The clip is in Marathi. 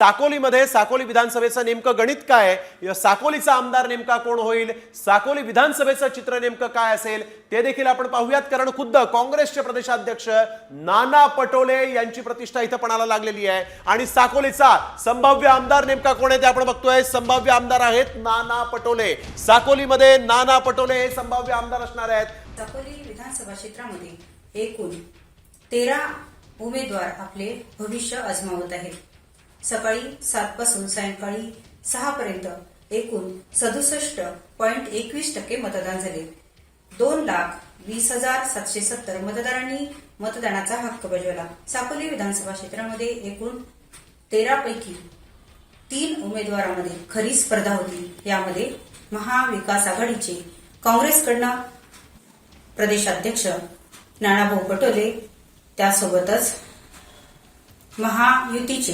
साकोलीमध्ये साकोली विधानसभेचं नेमकं गणित काय? आहे? साकोलीचा आमदार नेमका कोण होईल? साकोली विधानसभेचं चित्र नेमकं काय असेल? ते देखील आपण पाहूयात कारण खुद्द काँग्रेसचे प्रदेशाध्यक्ष नाना पटोले यांची प्रतिष्ठा इथं पणाला लागलेली आहे. आणि साकोलीचा संभाव्य आमदार नेमका कोण आहे ते आपण बघतोय. संभाव्य आमदार आहेत नाना पटोले. साकोलीमध्ये नाना पटोले हे संभाव्य आमदार असणार आहेत. साकोली विधानसभा क्षेत्रामध्ये एकूण तेरा उमेदवार आपले भविष्य आजमावत आहेत. सकाळी सात पासून सायंकाळी सहा पर्यंत एकूण सदुसष्ट पॉइंट एकवीस टक्के मतदान झाले. दोन लाख वीस हजार सातशे सत्तर मतदारांनी मतदानाचा हक्क बजावला. साकोली विधानसभा क्षेत्रामध्ये एकूण तेरा पैकी तीन उमेदवारांमध्ये खरी स्पर्धा होती. यामध्ये महाविकास आघाडीचे काँग्रेसकडनं प्रदेशाध्यक्ष नानाभाऊ पटोले त्यासोबतच महायुतीचे